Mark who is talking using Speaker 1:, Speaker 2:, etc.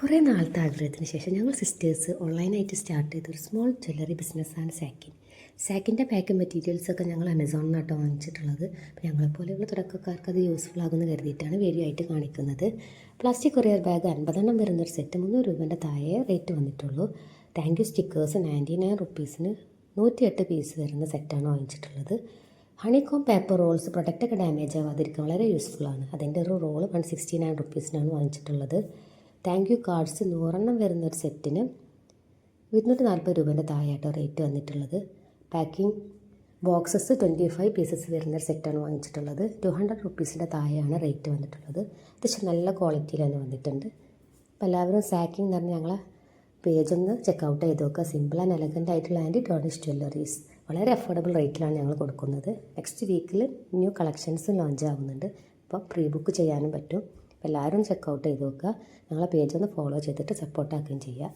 Speaker 1: കുറേ നാളത്തെ ആഗ്രഹത്തിന് ശേഷം ഞങ്ങൾ സിസ്റ്റേഴ്സ് ഓൺലൈനായിട്ട് സ്റ്റാർട്ട് ചെയ്ത ഒരു സ്മോൾ ജ്വല്ലറി ബിസിനസ്സാണ് സാക്കിൻ. സാക്കിന്റെ പാക്കിംഗ് മെറ്റീരിയൽസൊക്കെ ഞങ്ങൾ ആമസോണിൽ നിന്നാട്ടോ വാങ്ങിച്ചിട്ടുള്ളത്. അപ്പോൾ ഞങ്ങളെപ്പോലെയുള്ള തുടക്കക്കാർക്ക് അത് യൂസ്ഫുൾ ആകുമെന്ന് കരുതിയിട്ടാണ് വീഡിയോ ആയിട്ട് കാണിക്കുന്നത്. പ്ലാസ്റ്റിക് കൊറിയർ ബാഗ് അൻപതെണ്ണം വരുന്നൊരു സെറ്റ് മുന്നൂറ് രൂപേന്റെ താഴെ റേറ്റ് വന്നിട്ടുള്ളൂ. Thank you stickers ninety nine റുപ്പീസിന് നൂറ്റിയെട്ട് പീസ് വരുന്ന സെറ്റാണ് വാങ്ങിച്ചിട്ടുള്ളത്. ഹണിക്കോം പേപ്പർ റോൾസ് പ്രൊഡക്റ്റൊക്കെ ഡാമേജ് ആവാതിരിക്കാൻ വളരെ യൂസ്ഫുൾ ആണ്. അതിന്റെ ഒരു റോൾ വൺ സിക്സ്റ്റി നയൻ റുപ്പീസിനാണ് വാങ്ങിച്ചിട്ടുള്ളത്. താങ്ക് യു കാർഡ്സ് നൂറെണ്ണം വരുന്ന ഒരു സെറ്റിന് ഇരുന്നൂറ്റി നാൽപ്പത് രൂപേന്റെ താഴെയായിട്ടോ റേറ്റ് വന്നിട്ടുള്ളത്. Packing boxes twenty five pieces വരുന്ന സെറ്റാണ് വാങ്ങിച്ചിട്ടുള്ളത്. ടു ഹൺഡ്രഡ് റുപ്പീസിന്റെ താഴെയാണ് റേറ്റ് വന്നിട്ടുള്ളത്. അത്യാവശ്യം നല്ല ക്വാളിറ്റിയിൽ തന്നെ വന്നിട്ടുണ്ട്. അപ്പോൾ എല്ലാവരും സാക്കിംഗ് എന്ന് പറഞ്ഞാൽ ഞങ്ങളെ ഒന്ന് ചെക്കൗട്ട് ചെയ്ത് നോക്കുക. സിമ്പിൾ ആൻഡ് എലഗന്റ് ആയിട്ടുള്ള ആൻഡ് ടോണിഷ് ജ്വല്ലറീസ് വളരെ അഫോർഡബിൾ റേറ്റിലാണ് ഞങ്ങൾ കൊടുക്കുന്നത്. നെക്സ്റ്റ് വീക്കിൽ ന്യൂ കളക്ഷൻസ് ലോഞ്ച് ആവുന്നുണ്ട്. അപ്പോൾ പ്രീ ബുക്ക് ചെയ്യാനും പറ്റും. എല്ലാവരും ചെക്കൗട്ട് ചെയ്ത് നോക്കുക ഞങ്ങളെ പേജ് ഒന്ന് ഫോളോ ചെയ്തിട്ട് സപ്പോർട്ടാക്കുകയും ചെയ്യുക.